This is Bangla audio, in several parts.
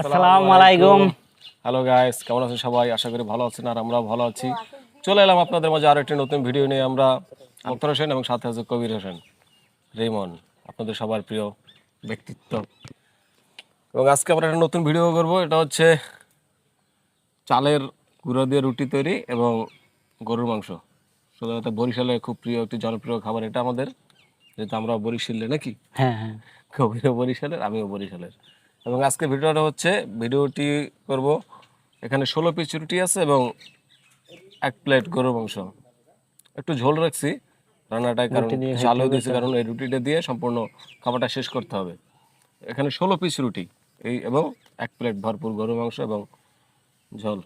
আসসালামু আলাইকুম। হ্যালো গাইস কেমন আছেন সবাই? আশা করি ভালো আছেন আর আমরাও ভালো আছি। চলে এলাম আপনাদের মাঝে আরও একটি নতুন ভিডিও নিয়ে। আমরা আক্তার হোসেন এবং সাথে আছে কবির হোসেন রেমন আপনাদের সবার প্রিয় ব্যক্তিত্ব। এবং আজকে আমরা একটা নতুন ভিডিও করব। এটা হচ্ছে চালের গুঁড়ো দিয়ে রুটি তৈরি এবং গরুর মাংস। সাধারণত বরিশালে খুব প্রিয় একটি জনপ্রিয় খাবার এটা আমাদের। যেহেতু আমরা বরিশালে নাকি? হ্যাঁ হ্যাঁ। কবিরও বরিশালের আমিও বরিশালের। এবং আজকে ভিডিওটা হচ্ছে ভিডিওটি করব। এখানে ষোলো পিস রুটি আছে এবং এক প্লেট গরুর মাংস। একটু ঝোল রাখছি রান্নাটায় কারণ চালও দিয়েছি কারণ এই রুটিটা দিয়ে সম্পূর্ণ খাবারটা শেষ করতে হবে। এখানে ষোলো পিস রুটি এই এবং এক প্লেট ভরপুর গরুর মাংস এবং ঝোল।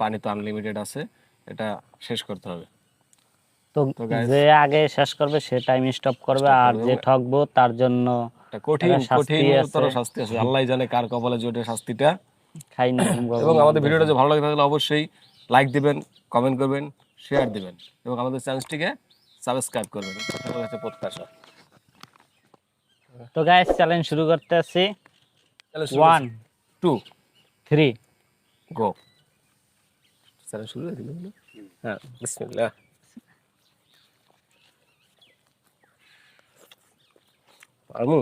পানি তো আনলিমিটেড আছে এটা শেষ করতে হবে। তো তো যে আগে শেষ করবে সে টাইম স্টপ করবে। আর যে ঠকবো তার জন্য একটা কঠিন একটা শাস্তি আছে। আছে। আল্লাহ জানে কার কপালে জোটে শাস্তিটা। খাই না এবং আমাদের ভিডিওটা যদি ভালো লাগে তাহলে অবশ্যই লাইক দিবেন কমেন্ট করবেন শেয়ার দিবেন। এবং আমাদের চ্যানেলটিকে সাবস্ক্রাইব করবেন। কাছে প্রত্যাশা। তো গাইস চ্যালেঞ্জ শুরু করতে আসছি। One two three go channel শুরু হয়ে দিল হ্যাঁ বিসমিল্লাহ। পারমু?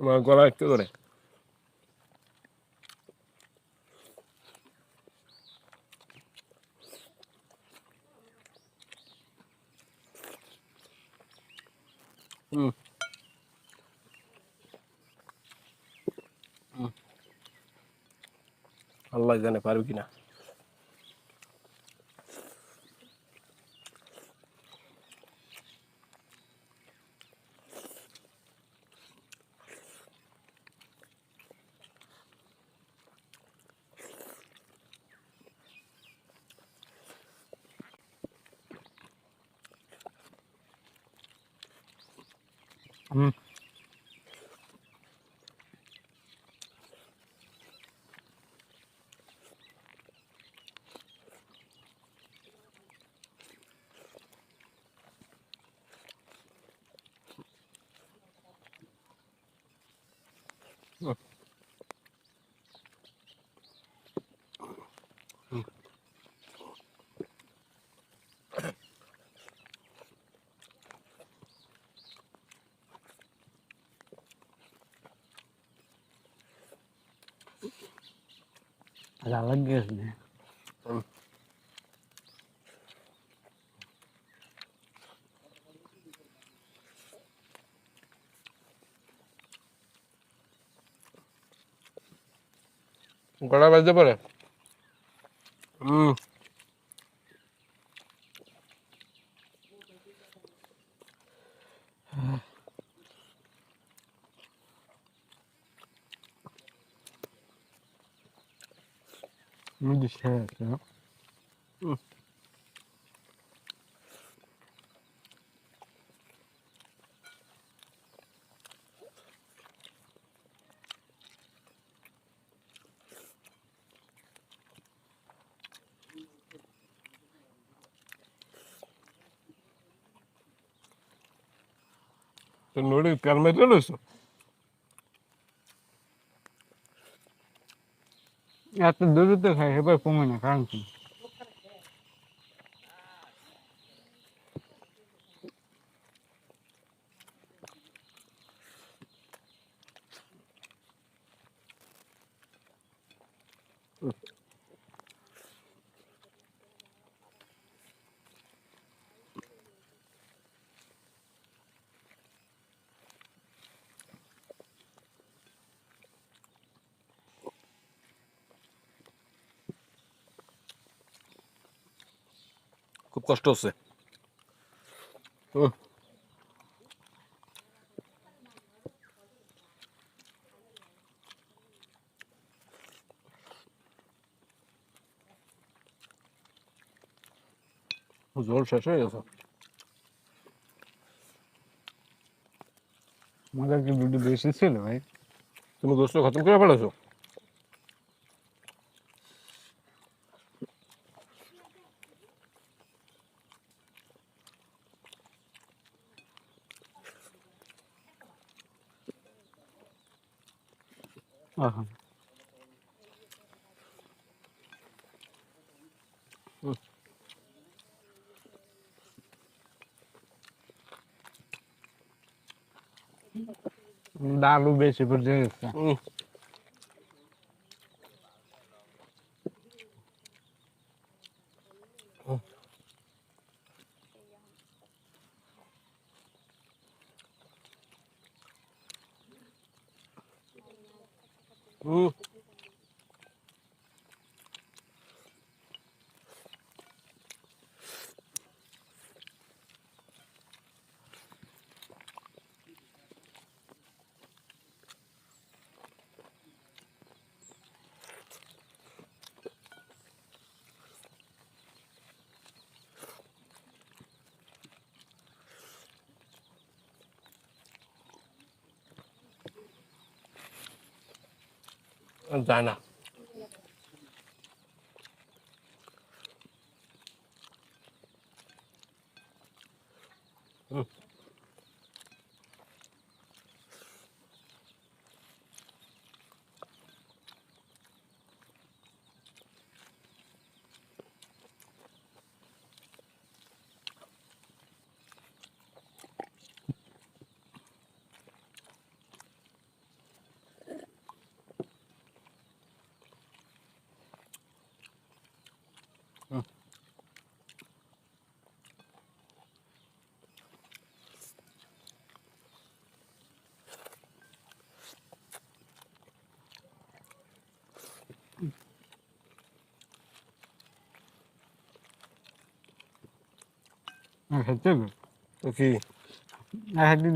আমার গলা একটু করে হুম জানে পারবি là lớn ghê nè. গলা বাজতে পারে হুম તો નોડી ત્યારમાં ચડું છું. આ તો દૂર તો ખાય હે ભાઈ પૂમીને કારણ છું খুব কষ্ট হচ্ছে। জল শেষ হয়ে গেছে। মজার কি দুটো বেশি ছিল, ভাই? তুমি গোসল খতম করে ফেলেছো? ডালু বেশি পড়ে গেছে হুম। হুম যায় না হুম। খেতে হবে তো কি এক দিন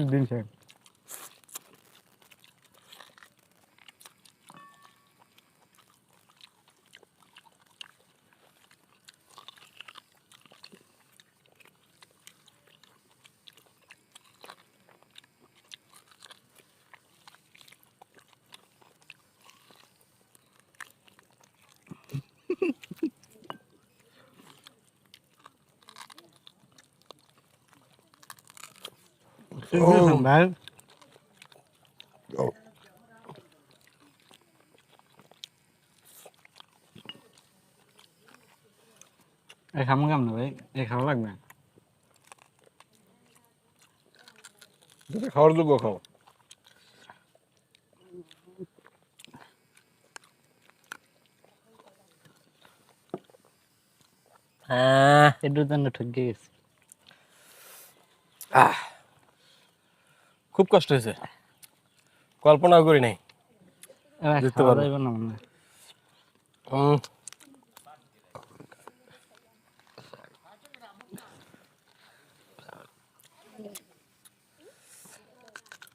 দিন স্যার ভাই এই খামো কেমন ভাই এই খাওয়া লাগবে খাওয়ার যোগ্য খাও হ্যাঁ এটার জন্য ঠকে গেছি আহ খুব কষ্ট হয়েছে। কল্পনা করি নাই। না।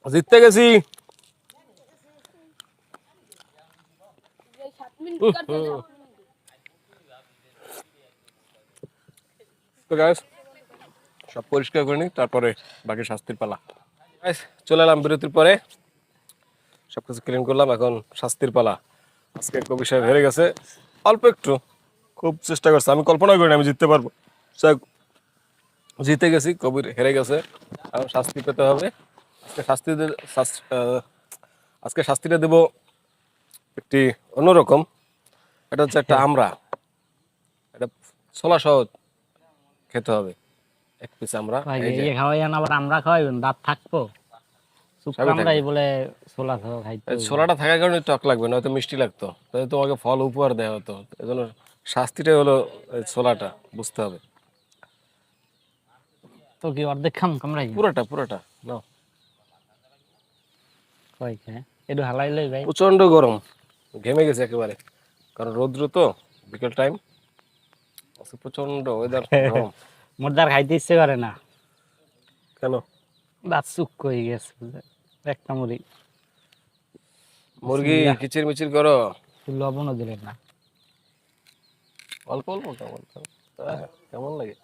জিততে গেছি। তো সব পরিষ্কার করে নিই তারপরে বাকি শাস্তির পালা। চলে এলাম বিরতির পরে। সবকিছু ক্লিন করলাম এখন শাস্তির পালা। আজকে কবি সাহেব হেরে গেছে। অল্প একটু খুব চেষ্টা করছে। আমি কল্পনা করি আমি জিততে পারব। জিতে গেছি কবির হেরে গেছে। এখন শাস্তি পেতে হবে। আজকে শাস্তি আজকে শাস্তিটা দেব একটি অন্যরকম। এটা হচ্ছে একটা আমরা। এটা ছোলা সহ খেতে হবে। এক পিস আমরা এই ইয়ে আবার আমরা খাওয়াইবেন দাঁত থাকব। আমরাই বলে ছোলা খাইতে ছোলাটা থাকার কারণে টক লাগবে নয়তো মিষ্টি লাগতো। তাহলে তোমাকে ফল উপহার দেওয়া হতো। এজন্য শাস্তিটাই হলো ছোলাটা বুঝতে হবে। তো কি অর্ধেক খাম কামড়াই? পুরোটা পুরোটা নাও। কয় খায় একটু হালাই লই ভাই। প্রচণ্ড গরম ঘেমে গেছে একেবারে। কারণ রৌদ্র তো বিকেল টাইম প্রচণ্ড ওয়েদার গরম। মোরদার খাইতে ইচ্ছে করে না। কেন? দাঁত চুক হয়ে গেছে একটা মুড়ি। মুরগি কিচির মিচির করো? লবণও দিলেন না। অল্প অল্প কেমন? কেমন লাগে?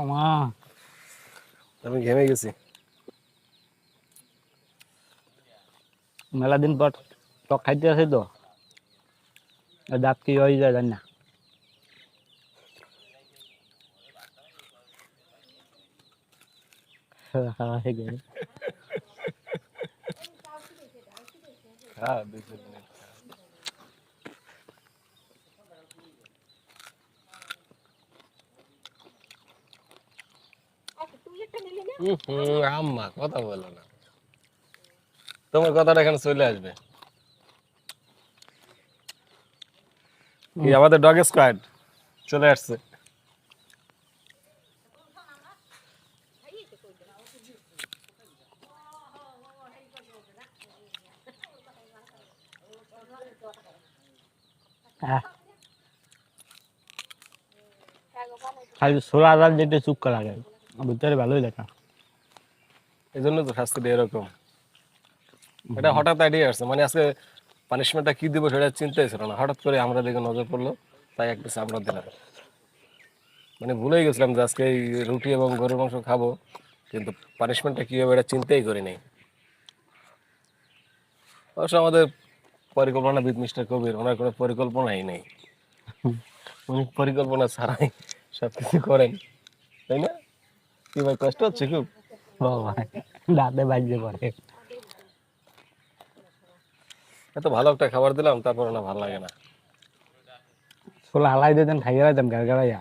আমা আমি ঘেমে গেছি। মেলা দিন পর টক খাইতে আছে তো। দাঁত কি হয়ে যায় জানি না। খাওয়া হয়ে গেছে। হ্যাঁ দুই তিন মিনিট হুম, হুম, আম্মা কথা বলো না তোমার কথাটা এখানে চলে আসবে কি আমাদের ডগ স্কোয়াড চলে আসছে খালি ছোলা ডাল যেটা চুক্কা লাগে, ভিতরে ভালোই এই জন্য তো শাস্তিটা এরকম। এটা হঠাৎ আইডিয়া আসছে মানে আজকে পানিশমেন্টটা কি দিব সেটা চিন্তাই ছিল না। হঠাৎ করে আমরা নজর পড়ল, তাই একটা আমরা দিলাম। মানে ভুলেই গেছিলাম যে আজকে এই রুটি এবং গরুর মাংস খাব, কিন্তু পানিশমেন্টটা কি হবে এটা চিন্তাই করি নাই। অবশ্য আমাদের পরিকল্পনাবিদ মিস্টার কবির ওনার কোনো পরিকল্পনাই নেই। উনি পরিকল্পনা ছাড়াই সব কিছু করেন। তাই না? কি ভাই কষ্ট হচ্ছে খুব? দাঁতে বাজতে পারে। এত ভালো একটা খাবার দিলাম তারপর না ভালো লাগে না। ছোলা হালাই দিতেন খাইয়ে রাখতাম গাড়গাড়াইয়া।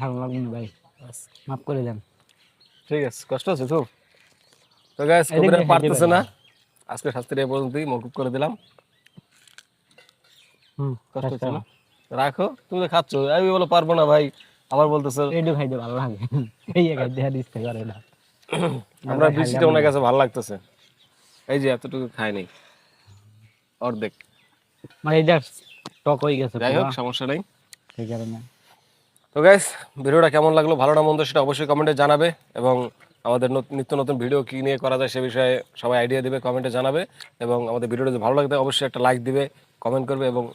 ভালো লাগবে না ভাই মাফ করে দেন। ঠিক আছে কষ্ট হচ্ছে খুব তো গাইস এদিকে কবিরা পারতেছে না। আজকে শাস্ত্রী এই পর্যন্তই মকুব করে দিলাম। হুম কষ্ট হচ্ছে না? রাখো তুমি তো খাচ্ছ। আমি বলো পারব না ভাই আবার বলতেছো এইটু খাইতে ভালো লাগে। এই খাইতে আর ইচ্ছে করে না। আমরা বৃষ্টিটা ওনার কাছে ভালো লাগতেছে। এই যে এতটুকু খাই নাই। অর্ধেক। মানে এটা টক হয়ে গেছে যাই হোক পুরা, সমস্যা নেই। সেই কারণে। তো গাইস ভিডিওটা কেমন লাগল, ভালো না মন্দ সেটা অবশ্যই কমেন্টে জানাবে এবং আমাদের নত- নিত্য নতুন ভিডিও কী নিয়ে করা যায় সে বিষয়ে সবাই আইডিয়া দিবে কমেন্টে জানাবে এবং আমাদের ভিডিওটা যদি ভালো লাগবে অবশ্যই একটা লাইক দিবে কমেন্ট করবে এবং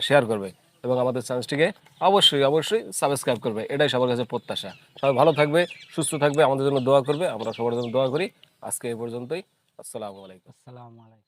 শেয়ার করবে এবং আমাদের চ্যানেলটিকে অবশ্যই অবশ্যই সাবস্ক্রাইব করবে। এটাই সবার কাছে প্রত্যাশা। সবাই ভালো থাকবে, সুস্থ থাকবে, আমাদের জন্য দোয়া করবে, আমরা সবার জন্য দোয়া করি। আজকে এই পর্যন্তই। আসসালামু আলাইকুম। আসসালামু আলাইকুম।